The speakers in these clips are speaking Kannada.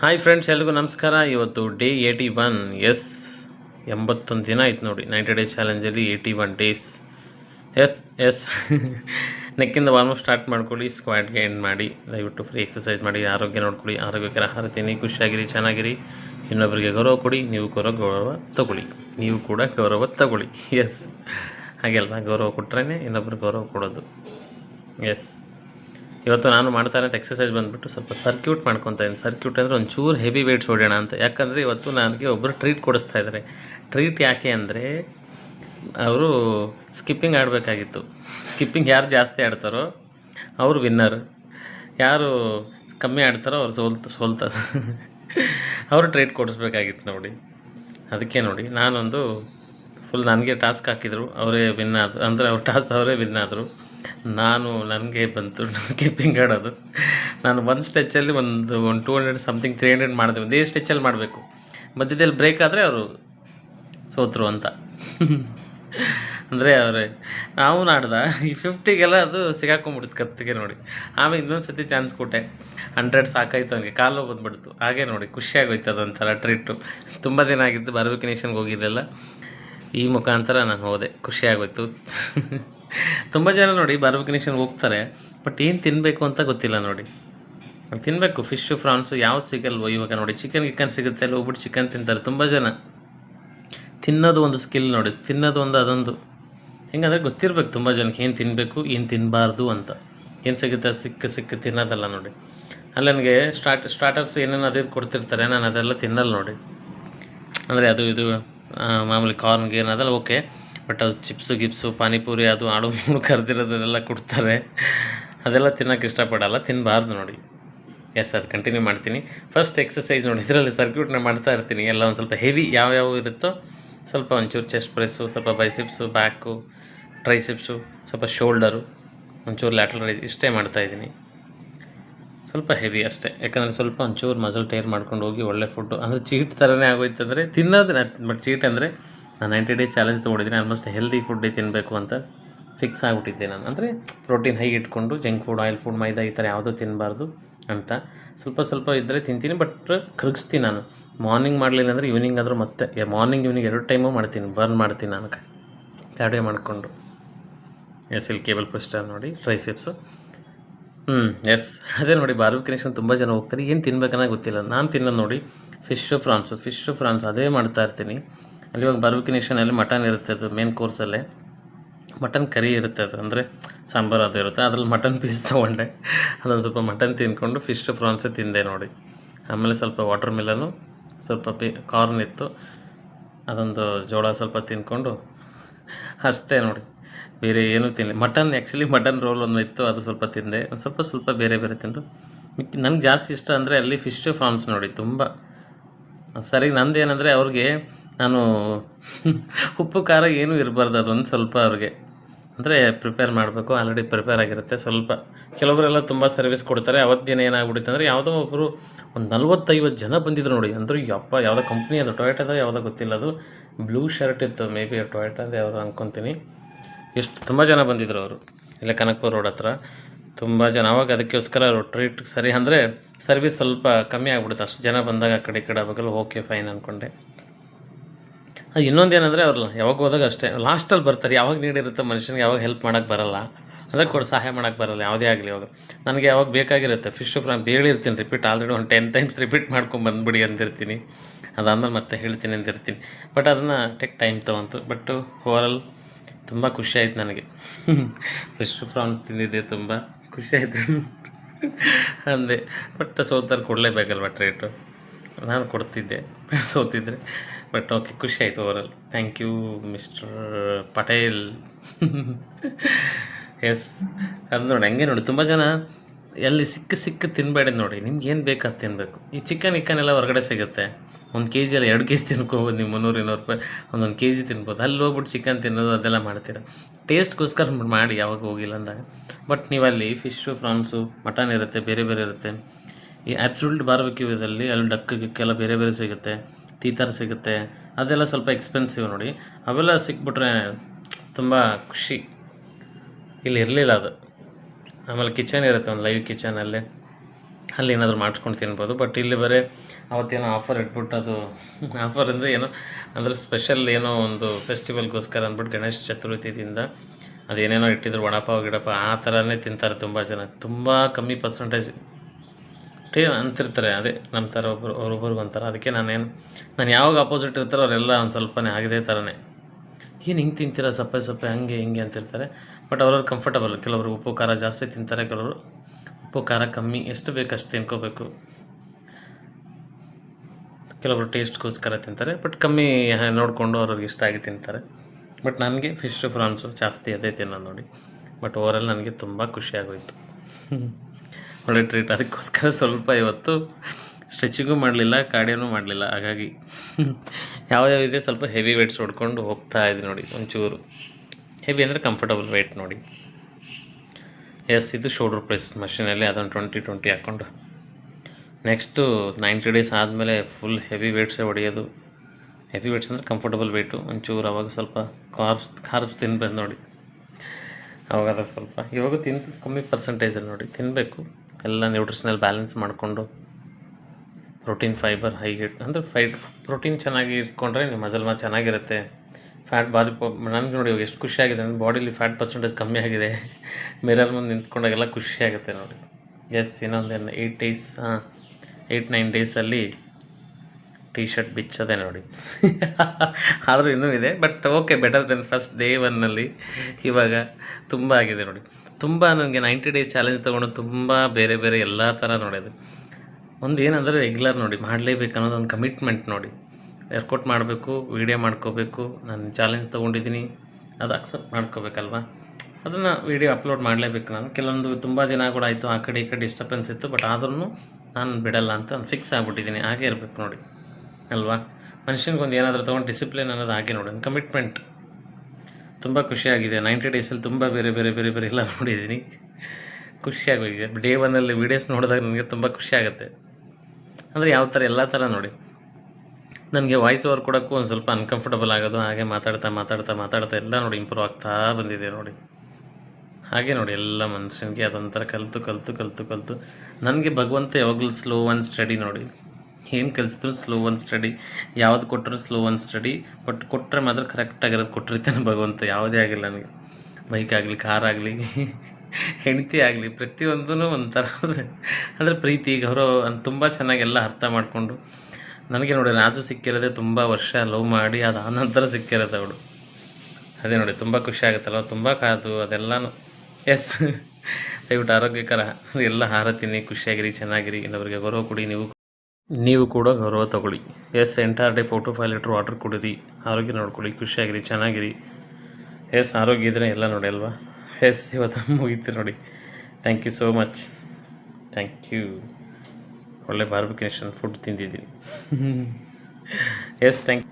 ಹಾಯ್ ಫ್ರೆಂಡ್ಸ್ ಎಲ್ರಿಗೂ ನಮಸ್ಕಾರ. ಇವತ್ತು ಡೇ ಏಯ್ಟಿ ಒನ್ ಎಸ್ ಎಂಬತ್ತೊಂದು ದಿನ ಆಯ್ತು ನೋಡಿ. Ninety days ಚಾಲೆಂಜಲ್ಲಿ eighty one days yes yes ನೆಕ್ಕಿಂದ warm up start ಮಾಡ್ಕೊಳ್ಳಿ ಸ್ಕ್ವಾಡ್ ಎಂಡ್ ಮಾಡಿ, ದಯವಿಟ್ಟು ಫ್ರೀ ಎಕ್ಸಸೈಸ್ ಮಾಡಿ, ಆರೋಗ್ಯ ನೋಡ್ಕೊಳ್ಳಿ, ಆರೋಗ್ಯಕರ ಆಹಾರ ತಿನ್ನಿ, ಖುಷಿಯಾಗಿರಿ, ಚೆನ್ನಾಗಿರಿ. ಇನ್ನೊಬ್ಬರಿಗೆ ಗೌರವ ಕೊಡಿ, ನೀವು ಕೂಡ ಗೌರವ ತಗೊಳ್ಳಿ. ನೀವು ಕೂಡ ಗೌರವ ತಗೊಳ್ಳಿ. ಎಸ್ ಹಾಗೆಲ್ಲ ಗೌರವ ಕೊಟ್ರೇ ಇನ್ನೊಬ್ರಿಗೆ ಗೌರವ ಕೊಡೋದು. ಎಸ್ ಇವತ್ತು ನಾನು ಮಾಡ್ತಾ ಇರೋ ಎಕ್ಸಸೈಸ್ ಬಂದುಬಿಟ್ಟು ಸ್ವಲ್ಪ ಸರ್ಕ್ಯೂಟ್ ಮಾಡ್ಕೊತಾ ಇದ್ದೀನಿ. ಸರ್ಕ್ಯೂಟ್ ಅಂದರೆ ಒಂಚೂರು ಹೆವಿ ವೇಟ್ಸ್ ಹೊಡೆಯೋಣ ಅಂತ. ಯಾಕಂದರೆ ಇವತ್ತು ನನಗೆ ಒಬ್ಬರು ಟ್ರೀಟ್ ಕೊಡಿಸ್ತಾ ಇದ್ದಾರೆ. ಟ್ರೀಟ್ ಯಾಕೆ ಅಂದರೆ, ಅವರು ಸ್ಕಿಪ್ಪಿಂಗ್ ಆಡಬೇಕಾಗಿತ್ತು. ಸ್ಕಿಪ್ಪಿಂಗ್ ಯಾರು ಜಾಸ್ತಿ ಆಡ್ತಾರೋ, ಅವರು ವಿನ್ನರ್ ಯಾರು ಕಮ್ಮಿ ಆಡ್ತಾರೋ, ಅವ್ರು ಸೋಲ್ತ ಸೋಲ್ತಾರೆ ಅವರು ಟ್ರೀಟ್ ಕೊಡಿಸ್ಬೇಕಾಗಿತ್ತು ನೋಡಿ. ಅದಕ್ಕೆ ನೋಡಿ, ನಾನೊಂದು ಫುಲ್ ನನಗೆ ಟಾಸ್ಕ್ ಹಾಕಿದರು. ಅವರೇ ವಿನ್ ಆದರು ಅಂದರೆ ಅವ್ರ ಟಾಸ್ಕ್ ಅವರೇ ವಿನ್ ಆದರು. ನಾನು ನನಗೆ ಬಂತು ಸ್ಕಿಪ್ಪಿಂಗ್ ಆಡೋದು. ನಾನು ಒಂದು ಸ್ಟೆಚ್ಚಲ್ಲಿ ಒಂದು ಒಂದು two hundred something three hundred ಮಾಡಿದೆ. ಒಂದೇ ಸ್ಟೆಚ್ಚಲ್ಲಿ ಮಾಡಬೇಕು. ಮಧ್ಯದಲ್ಲಿ ಬ್ರೇಕ್ ಆದರೆ ಅವರು ಸೋತರು ಅಂತ. ಅಂದರೆ ಅವರೇ, ನಾವು ನಾಡ್ದ ಈ ಫಿಫ್ಟಿಗೆಲ್ಲ ಅದು ಸಿಗಾಕೊಂಬಿಡ್ತು ಕತ್ತಿಗೆ ನೋಡಿ. ಆಮೇಲೆ ಇನ್ನೊಂದು ಸತಿ ಚಾನ್ಸ್ ಕೊಟ್ಟೆ. ಹಂಡ್ರೆಡ್ ಸಾಕಾಯ್ತು ನನಗೆ ಕಾಲು ಬಂದ್ಬಿಡ್ತು. ಹಾಗೆ ನೋಡಿ, ಖುಷಿಯಾಗೋಯ್ತು ಅದೊಂಥರ ಟ್ರೀಟು ತುಂಬ ದಿನ ಆಗಿದ್ದು ಬಾರ್ಬಿಕಿನೇಷನ್ಗೆ ಹೋಗಿರಲಿಲ್ಲ. ಈ ಮುಖಾಂತರ ನಾನು ಹೋದೆ, ಖುಷಿಯಾಗೋಯ್ತು. ತುಂಬ ಜನ ನೋಡಿ ಬಾರ್ಬಿಕಿನೇಷನ್ಗೆ ಹೋಗ್ತಾರೆ ಬಟ್ ಏನು ತಿನ್ನಬೇಕು ಅಂತ ಗೊತ್ತಿಲ್ಲ ನೋಡಿ. ಅಲ್ಲಿ ತಿನ್ನಬೇಕು ಫಿಶ್ಶು ಫ್ರಾನ್ಸು ಯಾವ್ದು ಸಿಗಲ್ವೋ ಇವಾಗ ನೋಡಿ ಚಿಕನ್ ಗಿಕನ್ ಸಿಗುತ್ತೆ, ಅಲ್ಲಿ ಹೋಗ್ಬಿಟ್ಟು ಚಿಕನ್ ತಿಂತಾರೆ ತುಂಬ ಜನ. ತಿನ್ನೋದು ಒಂದು ಸ್ಕಿಲ್ ನೋಡಿ, ತಿನ್ನೋದು ಒಂದು ಅದೊಂದು. ಹೆಂಗಂದರೆ ಗೊತ್ತಿರಬೇಕು ತುಂಬ ಜನಕ್ಕೆ ಏನು ತಿನ್ನಬೇಕು ಏನು ತಿನ್ನಬಾರ್ದು ಅಂತ. ಏನು ಸಿಗುತ್ತೆ, ಸಿಕ್ಕ ಸಿಕ್ಕ ತಿನ್ನೋದಲ್ಲ ನೋಡಿ. ಅಲ್ಲಿ ನನಗೆ ಸ್ಟಾರ್ಟ್ ಸ್ಟಾರ್ಟರ್ಸ್ ಏನೇನು ಅದೇ ಕೊಡ್ತಿರ್ತಾರೆ, ನಾನು ಅದೆಲ್ಲ ತಿನ್ನಲ್ಲ ನೋಡಿ. ಅಂದರೆ ಅದು ಇದು ಮಾಮೂಲಿ ಕಾರ್ನ್ಗೆ ಅದೆಲ್ಲ ಓಕೆ ಬಟ್ ಅದು ಚಿಪ್ಸು ಗಿಪ್ಸು ಪಾನಿಪುರಿ ಅದು ಆಡು ಮೂರು ಕರೆದಿರೋದನ್ನೆಲ್ಲ ಕೊಡ್ತಾರೆ ಅದೆಲ್ಲ ತಿನ್ನೋಕೆ ಇಷ್ಟಪಡಲ್ಲ ತಿನ್ನಬಾರ್ದು ನೋಡಿ. ಎಸ್ ಅದು ಕಂಟಿನ್ಯೂ ಮಾಡ್ತೀನಿ. ಫಸ್ಟ್ ಎಕ್ಸಸೈಸ್ ನೋಡಿ, ಇದರಲ್ಲಿ ಸರ್ಕ್ಯೂಟ್ನ ಮಾಡ್ತಾ ಇರ್ತೀನಿ. ಎಲ್ಲ ಒಂದು ಸ್ವಲ್ಪ ಹೆವಿ ಯಾವ್ಯಾವ ಇರುತ್ತೋ, ಸ್ವಲ್ಪ ಒಂಚೂರು ಚೆಸ್ಟ್ ಪ್ರೆಸ್ಸು ಸ್ವಲ್ಪ ಬೈಸಿಪ್ಸು ಬ್ಯಾಕು ಟ್ರೈಸಿಪ್ಸು ಸ್ವಲ್ಪ ಶೋಲ್ಡರು ಒಂಚೂರು ಲ್ಯಾಟ್ರಲ್ ರೈಸ್ ಇಷ್ಟೇ ಮಾಡ್ತಾಯಿದ್ದೀನಿ ಸ್ವಲ್ಪ ಹೆವಿ ಅಷ್ಟೇ. ಯಾಕಂದರೆ ಸ್ವಲ್ಪ ಒಂಚೂರು ಮಸಲ್ ಟೇರ್ ಮಾಡ್ಕೊಂಡು ಹೋಗಿ ಒಳ್ಳೆ ಫುಡ್ಡು ಅಂದರೆ ಚೀಟ್ ಥರನೇ ಆಗೋಯ್ತು ಅಂದರೆ ತಿನ್ನೋದು ಬಟ್ ಚೀಟ್ ಅಂದರೆ ನಾನು ನೈಂಟಿ ಡೇಸ್ ಚಾಲೆಂಜ್ ತೊಗೊಂಡಿದ್ದೀನಿ ಆಲ್ಮೋಸ್ಟ್ ಹೆಲ್ದಿ ಫುಡ್ಡೇ ತಿನ್ನಬೇಕು ಅಂತ ಫಿಕ್ಸ್ ಆಗಿಬಿಟ್ಟಿದ್ದೆ ನಾನು. ಅಂದರೆ ಪ್ರೋಟೀನ್ ಹೈ ಇಟ್ಕೊಂಡು junk food oil food maida ಈ ಥರ ಯಾವುದೂ ತಿನ್ನಬಾರ್ದು ಅಂತ. ಸ್ವಲ್ಪ ಸ್ವಲ್ಪ ಇದ್ದರೆ ತಿಂತೀನಿ ಬಟ್ ಕರಗಿಸ್ತೀನಿ ನಾನು. ಮಾರ್ನಿಂಗ್ ಮಾಡಲಿಲ್ಲ ಅಂದರೆ ಈವ್ನಿಂಗ್ ಆದರೂ ಮತ್ತೆ ಮಾರ್ನಿಂಗ್ ಈವ್ನಿಂಗ್ ಎರಡು ಟೈಮು ಮಾಡ್ತೀನಿ ಬರ್ನ್ ಮಾಡ್ತೀನಿ ನಾನು. ಕಾರ್ಡಿಯೋ ಮಾಡಿಕೊಂಡು. ಎಸ್ ಇಲ್ಲಿ ಕೇಬಲ್ ಪುಸ್ಟರ್ ನೋಡಿ ಟ್ರೈಸಿಪ್ಸು ಹ್ಞೂ ಎಸ್ ಅದೇ ನೋಡಿ ಬಾರ್ಬಿಕನೇಷನ್ ತುಂಬ ಜನ ಹೋಗ್ತಾರೆ, ಏನು ತಿನ್ಬೇಕನ್ನೋ ಗೊತ್ತಿಲ್ಲ. ನಾನು ತಿನ್ನೋದು ನೋಡಿ ಫಿಶ್ಶು ಫ್ರಾನ್ಸು ಫಿಶ್ಶು ಫ್ರಾನ್ಸ್ ಅದೇ ಮಾಡ್ತಾ ಇರ್ತೀನಿ. ಅಲ್ಲಿ ಇವಾಗ ಬಾರ್ಬಿಕನೇಷನಲ್ಲಿ ಮಟನ್ ಇರುತ್ತೆ ಅದು ಮೇನ್ ಕೋರ್ಸಲ್ಲೇ ಮಟನ್ ಕರಿ ಇರುತ್ತೆ ಅದು, ಅಂದರೆ ಸಾಂಬಾರು ಅದು ಇರುತ್ತೆ. ಅದ್ರಲ್ಲಿ ಮಟನ್ ಪೀಸ್ ತೊಗೊಂಡೆ. ಅದೊಂದು ಸ್ವಲ್ಪ ಮಟನ್ ತಿಂದ್ಕೊಂಡು ಫಿಶ್ ಫ್ರಾನ್ಸೇ ತಿಂದೆ ನೋಡಿ. ಆಮೇಲೆ ಸ್ವಲ್ಪ ವಾಟರ್ ಮಿಲನು ಸ್ವಲ್ಪ ಪಿ ಕಾರ್ನ್ ಇತ್ತು. ಅದೊಂದು ಜೋಳ ಸ್ವಲ್ಪ ತಿಂದ್ಕೊಂಡು ಅಷ್ಟೇ ನೋಡಿ. ಬೇರೆ ಏನೂ ತಿನ್ನಲಿ ಮಟನ್ ಆ್ಯಕ್ಚುಲಿ ಮಟನ್ ರೋಲ್ ಒಂದು ಇತ್ತು, ಅದು ಸ್ವಲ್ಪ ತಿಂದೆ. ಒಂದು ಸ್ವಲ್ಪ ಸ್ವಲ್ಪ ಬೇರೆ ಬೇರೆ ತಿಂದು. ನನಗೆ ಜಾಸ್ತಿ ಇಷ್ಟ ಅಂದರೆ ಅಲ್ಲಿ ಫಿಶ್ ಫ್ರಾನ್ಸ್ ನೋಡಿ, ತುಂಬ. ಸರಿ ನಂದು ಏನಂದರೆ ಅವ್ರಿಗೆ ನಾನು ಉಪ್ಪು, ಖಾರ ಏನೂ ಇರಬಾರ್ದು, ಅದೊಂದು ಸ್ವಲ್ಪ ಅವ್ರಿಗೆ. ಅಂದರೆ ಪ್ರಿಪೇರ್ ಮಾಡಬೇಕು ಆಲ್ರೆಡಿ ಪ್ರಿಪೇರ್ ಆಗಿರುತ್ತೆ ಸ್ವಲ್ಪ. ಕೆಲವರೆಲ್ಲ ತುಂಬ ಸರ್ವಿಸ್ ಕೊಡ್ತಾರೆ ಅವತ್ತಿನ ಏನಾಗ್ಬಿಡುತ್ತೆ ಅಂದರೆ ಯಾವುದೋ ಒಬ್ಬರು ಒಂದು ನಲ್ವತ್ತೈವತ್ತು ಜನ ಬಂದಿದ್ರು ನೋಡಿ. ಅಂದರು ಯಪ್ಪ, ಯಾವುದೋ ಕಂಪ್ನಿ ಅದು ಟೊಯೋಟದ ಯಾವುದೋ ಗೊತ್ತಿಲ್ಲ ಅದು. ಬ್ಲೂ ಶರ್ಟ್ ಇತ್ತು ಮೇ ಬಿ ಟೊಯೋಟದ ಯಾವುದೋ ಅಂದ್ಕೊತೀನಿ ಎಷ್ಟು, ತುಂಬ ಜನ ಬಂದಿದ್ರು ಅವರು. ಇಲ್ಲ ಕನಕಪುರ ರೋಡ್ ಹತ್ರ. ತುಂಬ ಜನ, ಅವಾಗ ಅದಕ್ಕೋಸ್ಕರ ಟ್ರೀಟ್ ಸರಿ, ಅಂದರೆ ಸರ್ವಿಸ್ ಸ್ವಲ್ಪ ಕಮ್ಮಿ ಆಗ್ಬಿಡುತ್ತೆ. ಅಷ್ಟು ಜನ ಬಂದಾಗ ಆ ಕಡೆ ಈ ಕಡೆ ಆಗಬೇಕಲ್ಲ ಓಕೆ ಫೈನ್ ಅಂದ್ಕೊಂಡೆ ಅದು ಇನ್ನೊಂದು ಏನಂದರೆ ಅವ್ರು ಯಾವಾಗ ಹೋದಾಗ ಅಷ್ಟೇ ಲಾಸ್ಟಲ್ಲಿ ಬರ್ತಾರೆ, ಯಾವಾಗ ನೀಡಿರುತ್ತೆ ಮನುಷ್ಯನಿಗೆ, ಯಾವಾಗ ಹೆಲ್ಪ್ ಮಾಡೋಕ್ಕೆ ಬರಲ್ಲ. ಅದಕ್ಕೆ ಕೊಡು ಸಹಾಯ ಮಾಡೋಕ್ಕೆ ಬರಲ್ಲ, ಯಾವುದೇ ಆಗಲಿ ಇವಾಗ. ನನಗೆ ಯಾವಾಗ ಬೇಕಾಗಿರುತ್ತೆ ಫಿಶ್ ಫ್ರೈ ಹೇಳಿರ್ತೀನಿ ರಿಪೀಟ್ ಆಲ್ರೆಡಿ ಒಂದು ಟೆನ್ ಟೈಮ್ಸ್ ರಿಪೀಟ್ ಮಾಡ್ಕೊಂಡು ಬಂದುಬಿಡಿ ಅಂದಿರ್ತೀನಿ. ಅದಾದ್ಮೇಲೆ ಮತ್ತೆ ಹೇಳ್ತೀನಿ ಅಂದಿರ್ತೀನಿ. ಬಟ್ ಅದನ್ನು ಟೆಕ್ ಟೈಮ್ ತೊಗೊಂತು. ಬಟ್ ಓವರಲ್ ತುಂಬ ಖುಷಿ ಆಯ್ತು ನನಗೆ. ಫಿಶ್ ಫ್ರಾಮ್ಸ್ ತಿಂದಿದ್ದೆ ತುಂಬ ಖುಷಿ ಆಯಿತು. ಅಂದೆ. ಬಟ್ ಸೋತಾರೆ ಕೊಡಲೇಬೇಕಲ್ವ ಟ್ರೇಟು ನಾನು ಕೊಡ್ತಿದ್ದೆ. ಸೋತಿದ್ದೆ ಬಟ್ ಓಕೆ, ಖುಷಿ ಆಯಿತು overall thank you mister Patel yes ಅದು ನೋಡಿ, ಹಂಗೆ ನೋಡಿ, ತುಂಬ ಜನ ಎಲ್ಲಿ ಸಿಕ್ಕ ಸಿಕ್ಕ ತಿನ್ನಬೇಡಿ ನೋಡಿ, ನಿಮ್ಗೆ ಏನು ಬೇಕು ಅದು ತಿನ್ನಬೇಕು ಈ ಚಿಕನ್ ಇಕ್ಕನ್ ಎಲ್ಲ ಹೊರಗಡೆ ಸಿಗುತ್ತೆ. ಒಂದು ಕೆ ಜಿಯಲ್ಲಿ ಅಲ್ಲ ಎರಡು ಕೆ ಜಿ ತಿನ್ಕೋಬೋದು, ನೀವು ಮುನ್ನೂರು, ಇನ್ನೂರು ರೂಪಾಯಿ ಒಂದೊಂದು ಕೆ ಜಿ ತಿನ್ಬೋದು. ಅಲ್ಲಿ ಹೋಗ್ಬಿಟ್ಟು ಚಿಕನ್ ತಿನ್ನೋದು, ಅದೆಲ್ಲ ಮಾಡ್ತೀರ? ಟೇಸ್ಟ್ಗೋಸ್ಕರ ಮಾಡಿ, ಯಾವಾಗ ಹೋಗಿಲ್ಲ ಅಂದಾಗ. ಬಟ್ ನೀವಲ್ಲಿ ಫಿಶ್ಶು ಫ್ರಾನ್ಸು ಮಟನ್ ಇರುತ್ತೆ, ಬೇರೆ ಬೇರೆ ಇರುತ್ತೆ. ಈ ಆ್ಯಪ್ಸುಲ್ಡ್ ಬಾರ್ಬಕ್ಯೂ ಇದರಲ್ಲಿ, ಅಲ್ಲಿ ಡಕ್ ಗಿಕ್ಕೆಲ್ಲ ಬೇರೆ ಬೇರೆ ಸಿಗುತ್ತೆ. ತೀತರ ಸಿಗುತ್ತೆ. ಅದೆಲ್ಲ ಸ್ವಲ್ಪ ಎಕ್ಸ್ಪೆನ್ಸಿವ್ ನೋಡಿ. ಅವೆಲ್ಲ ಸಿಕ್ಬಿಟ್ರೆ ತುಂಬ ಖುಷಿ. ಇಲ್ಲಿ ಇರಲಿಲ್ಲ ಅದು. ಆಮೇಲೆ ಕಿಚನ್ ಇರುತ್ತೆ ಒಂದು ಲೈವ್ ಕಿಚನಲ್ಲಿ ಅಲ್ಲಿ. ಏನಾದರೂ ಮಾಡಿಸ್ಕೊಂಡು ತಿನ್ಬೋದು. ಬಟ್ ಇಲ್ಲಿ ಬರೀ ಅವತ್ತೇನೋ ಆಫರ್ ಇಟ್ಬಿಟ್ಟು ಅದು ಆಫರ್ ಅಂದರೆ ಏನೋ, ಅಂದರೆ ಸ್ಪೆಷಲ್ ಏನೋ ಒಂದು ಫೆಸ್ಟಿವಲ್ಗೋಸ್ಕರ ಅಂದ್ಬಿಟ್ಟು ಗಣೇಶ ಚತುರ್ಥಿಯಿಂದ ಅದೇನೇನೋ ಇಟ್ಟಿದ್ರು, ವಡಪಾವ್ ಗಿಡಪ ಆ ಥರನೇ ತಿಂತಾರೆ ತುಂಬ ಜನ. ತುಂಬ ಕಮ್ಮಿ ಪರ್ಸೆಂಟೇಜ್ ಟೇ ಅಂತಿರ್ತಾರೆ. ಅದೇ ನಮ್ಮ ಥರ ಒಬ್ಬರು ಅವ್ರೊಬ್ರಿಗೆ ಒಂಥರ. ಅದಕ್ಕೆ ನಾನೇನು ನಾನು ಯಾವಾಗ ಅಪೋಸಿಟ್ ಇರ್ತಾರೋ ಅವರೆಲ್ಲ ಒಂದು ಸ್ವಲ್ಪನೇ ಆಗಿದೆ ಥರನೇ ಏನು ಹಿಂಗೆ ತಿಂತೀರಾ? ಸಪ್ಪೆ ಸಪ್ಪೆ ಹಂಗೆ ಹಿಂಗೆ ಅಂತಿರ್ತಾರೆ. ಬಟ್ ಅವ್ರವ್ರು ಕಂಫರ್ಟಬಲ್ ಕೆಲವರು ಉಪ್ಪು, ಖಾರ ಜಾಸ್ತಿ ತಿಂತಾರೆ. ಕೆಲವರು ಉಪ್ಪು, ಖಾರ ಕಮ್ಮಿ. ಎಷ್ಟು ಬೇಕು ಅಷ್ಟು ತಿನ್ಕೋಬೇಕು. ಕೆಲವರು ಟೇಸ್ಟ್ಗೋಸ್ಕರ ತಿಂತಾರೆ. ಬಟ್ ಕಮ್ಮಿ ನೋಡಿಕೊಂಡು ಅವ್ರಿಗೆ ಇಷ್ಟ ಆಗಿ ತಿಂತಾರೆ. ಬಟ್ ನನಗೆ ಫಿಶ್ ಫ್ರಾನ್ಸು ಜಾಸ್ತಿ ಅದೇ ತಿನ್ನೋದು ನೋಡಿ. ಬಟ್ ಓವರಲ್ ನನಗೆ ತುಂಬ ಖುಷಿಯಾಗೋಯ್ತು ಒಳ್ಳೆ ಟ್ರೀಟ್ ಅದಕ್ಕೋಸ್ಕರ ಸ್ವಲ್ಪ ಇವತ್ತು ಸ್ಟ್ರೆಚಿಂಗೂ ಮಾಡಲಿಲ್ಲ ಕಾರ್ಡಿಯೋನೂ ಮಾಡಲಿಲ್ಲ. ಹಾಗಾಗಿ ಯಾವ್ಯಾವ ಇದೆ ಸ್ವಲ್ಪ ಹೆವಿ ವೇಟ್ಸ್ ಹೊಡ್ಕೊಂಡು ಹೋಗ್ತಾ ಇದೆ ನೋಡಿ, ಒಂಚೂರು. ಹೆವಿ ಅಂದರೆ ಕಂಫರ್ಟಬಲ್ ವೇಟ್ ನೋಡಿ. ಎಸ್ ಇದು ಶೋಲ್ಡರ್ ಪ್ರೆಸ್ ಮಷಿನಲ್ಲಿ ಅದೊಂದು ಟ್ವೆಂಟಿ ಟ್ವೆಂಟಿ ಹಾಕ್ಕೊಂಡು ನೆಕ್ಸ್ಟು ನೈಂಟಿ ಡೇಸ್ ಆದಮೇಲೆ ಫುಲ್ ಹೆವಿ ವೇಟ್ಸೇ ಹೊಡೆಯೋದು. ಹೆವಿ ವೇಟ್ಸ್ ಅಂದರೆ ಕಂಫರ್ಟಬಲ್ ವೇಟು ಒಂಚೂರು ಅವಾಗ ಸ್ವಲ್ಪ ಕಾರ್ಬ್ಸ್ ಕಾರ್ಬ್ಸ್ ತಿನ್ಬೇಕು ನೋಡಿ. ಅವಾಗ ಸ್ವಲ್ಪ. ಇವಾಗ ತಿಂದು ಕಮ್ಮಿ ಪರ್ಸೆಂಟೇಜಲ್ಲಿ ನೋಡಿ ತಿನ್ನಬೇಕು ಎಲ್ಲ ನ್ಯೂಟ್ರಿಷನಲ್ ಬ್ಯಾಲೆನ್ಸ್ ಮಾಡಿಕೊಂಡು ಪ್ರೋಟೀನ್ ಫೈಬರ್ ಹೈ ಅಂದರೆ ಫೈಟ್ ಪ್ರೋಟೀನ್ ಚೆನ್ನಾಗಿ ಇಟ್ಕೊಂಡ್ರೆ ನಿಮ್ಮ ಮಜಲ್ ಮಾ ಚೆನ್ನಾಗಿರುತ್ತೆ. ಫ್ಯಾಟ್ ಬಾಡಿ ನನಗೆ ನೋಡಿ ಎಷ್ಟು ಖುಷಿಯಾಗಿದೆ ಅಂದರೆ ಬಾಡಿಲಿ ಫ್ಯಾಟ್ ಪರ್ಸೆಂಟೇಜ್ ಕಮ್ಮಿ ಆಗಿದೆ. ಮಿರರ್ ಮುಂದೆ ನಿಂತ್ಕೊಂಡಾಗೆಲ್ಲ ಖುಷಿಯಾಗುತ್ತೆ ನೋಡಿ. ಎಸ್ ಇನ್ನೊಂದೇನು ಏಯ್ಟ್ ಡೇಸ್ ಹಾಂ ಏಯ್ಟ್ ನೈನ್ ಡೇಸಲ್ಲಿ ಟೀ ಶರ್ಟ್ ಬಿಚ್ಚದೆ ನೋಡಿ. ಆದರೂ ಇನ್ನೂ ಇದೆ but okay better than first day ಒನ್ನಲ್ಲಿ ಇವಾಗ ತುಂಬ ಆಗಿದೆ ನೋಡಿ. ತುಂಬ ನನಗೆ ನೈಂಟಿ ಡೇಸ್ ಚಾಲೆಂಜ್ ತೊಗೊಂಡು ತುಂಬ ಬೇರೆ ಬೇರೆ ಎಲ್ಲ ಥರ ನೋಡಿದೆ. ಒಂದು ಏನಂದರೆ ರೆಗ್ಯುಲರ್ ನೋಡಿ, ಮಾಡಲೇಬೇಕು ಅನ್ನೋದು ಒಂದು ಕಮಿಟ್ಮೆಂಟ್ ನೋಡಿ. ವರ್ಕೌಟ್ ಮಾಡಬೇಕು ವೀಡಿಯೋ ಮಾಡ್ಕೋಬೇಕು, ನಾನು ಚಾಲೆಂಜ್ ತೊಗೊಂಡಿದ್ದೀನಿ, ಅದು ಅಕ್ಸೆಪ್ಟ್ ಮಾಡ್ಕೋಬೇಕಲ್ವಾ? ಅದನ್ನು ವೀಡಿಯೋ ಅಪ್ಲೋಡ್ ಮಾಡಲೇಬೇಕು ನಾನು. ಕೆಲವೊಂದು ತುಂಬ ದಿನ ಕೂಡ ಆಯಿತು, ಆ ಕಡೆ ಈ ಕಡೆ ಡಿಸ್ಟರ್ಬೆನ್ಸ್ ಇತ್ತು ಬಟ್ ಆದ್ರೂ ನಾನು ಬಿಡಲ್ಲ ಅಂತ ಫಿಕ್ಸ್ ಆಗಿಬಿಟ್ಟಿದ್ದೀನಿ. ಹಾಗೆ ಇರಬೇಕು ನೋಡಿ. ಅಲ್ವಾ? ಮನುಷ್ಯನಿಗೊಂದು ಏನಾದರೂ ತೊಗೊಂಡು ಡಿಸಿಪ್ಲಿನ್ ಅನ್ನೋದು ಹಾಗೆ ನೋಡಿ, ಒಂದು ಕಮಿಟ್ಮೆಂಟ್ ತುಂಬ ಖುಷಿಯಾಗಿದೆ. ನೈಂಟಿ ಡೇಸಲ್ಲಿ ತುಂಬ ಬೇರೆ ಬೇರೆ ಬೇರೆ ಬೇರೆ ಎಲ್ಲ ನೋಡಿದ್ದೀನಿ. ಖುಷಿಯಾಗೋಗಿದೆ. ಡೇ ಒನ್ನಲ್ಲಿ ವೀಡಿಯೋಸ್ ನೋಡಿದಾಗ ನನಗೆ ತುಂಬ ಖುಷಿಯಾಗುತ್ತೆ. ಅಂದರೆ ಯಾವ ಥರ, ಎಲ್ಲ ಥರ ನೋಡಿ. ನನಗೆ ವಾಯ್ಸ್ ಓವರ್ ಕೊಡೋಕ್ಕೂ ಒಂದು ಸ್ವಲ್ಪ ಅನ್ಕಂಫರ್ಟಬಲ್ ಆಗೋದು, ಹಾಗೆ ಮಾತಾಡ್ತಾ ಮಾತಾಡ್ತಾ ಮಾತಾಡ್ತಾ ಎಲ್ಲ ನೋಡಿ ಇಂಪ್ರೂವ್ ಆಗ್ತಾ ಬಂದಿದೆ ನೋಡಿ. ಹಾಗೆ ನೋಡಿ ಎಲ್ಲ ಮನುಷ್ಯನಿಗೆ ಅದೊಂಥರ ಕಲಿತು ಕಲಿತು ಕಲಿತು ಕಲಿತು. ನನಗೆ ಭಗವಂತ ಯಾವಾಗಲೂ ಸ್ಲೋ ಆ್ಯಂಡ್ ಸ್ಟಡಿ ನೋಡಿ. ಏನು ಕಲಿಸಿದ್ರು ಸ್ಲೋ ಒನ್ ಸ್ಟಡಿ ಯಾವ್ದು ಕೊಟ್ಟರು ಸ್ಲೋ ಒನ್ ಸ್ಟಡಿ ಬಟ್ ಕೊಟ್ಟರೆ ಮಾತ್ರ ಕರೆಕ್ಟಾಗಿರೋದು ಕೊಟ್ಟಿರ್ತಾನೆ ಭಗವಂತ. ಯಾವುದೇ ಆಗಿಲ್ಲ ನನಗೆ. ಬೈಕ್ ಆಗಲಿ ಕಾರ್ ಆಗಲಿ, ಹೆಂಡತಿ ಆಗಲಿ ಪ್ರತಿಯೊಂದೂ ಒಂಥರ ಅಂದರೆ ಪ್ರೀತಿ, ಗೌರವ ಅಂತ ತುಂಬ ಚೆನ್ನಾಗಿ ಎಲ್ಲ ಅರ್ಥ ಮಾಡಿಕೊಂಡು. ನನಗೆ ನೋಡಿ, ರಾಜು ಸಿಕ್ಕಿರೋದೇ ತುಂಬ ವರ್ಷ ಲವ್ ಮಾಡಿ, ಅದು ಆನಂತರ ಸಿಕ್ಕಿರೋದು ಅವಳು. ಅದೇ ನೋಡಿ, ತುಂಬ ಖುಷಿ ಆಗುತ್ತಲ್ಲ ತುಂಬ ಕಾದು, ಅದೆಲ್ಲನೂ. ಎಸ್ ದಯವಿಟ್ಟು ಆರೋಗ್ಯಕರ. ಎಲ್ಲ ಹಾರತೀನಿ ಖುಷಿಯಾಗಿರಿ, ಚೆನ್ನಾಗಿರಿ. ಇನ್ನೊಬ್ಬರಿಗೆ ಗೌರವ ಕೊಡಿ, ನೀವು ನೀವು ಕೂಡ ಗೌರವ ತಗೊಳ್ಳಿ. Yes entire day four to five litre water ಕುಡೀರಿ ಆರೋಗ್ಯ ನೋಡ್ಕೊಳ್ಳಿ, ಖುಷಿಯಾಗಿರಿ, ಚೆನ್ನಾಗಿರಿ. ಎಸ್, ಆರೋಗ್ಯ ಇದ್ದರೆ ಎಲ್ಲ ನೋಡಿ ಅಲ್ವಾ? ಎಸ್, ಇವತ್ತು ಮುಗೀತು ನೋಡಿ. Thank you so much thank you ಒಳ್ಳೆ ಬಾರ್ಬಿಕೇಷನ್ food ತಿಂದಿದ್ದೀನಿ yes thank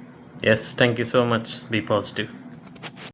yes thank you so much be positive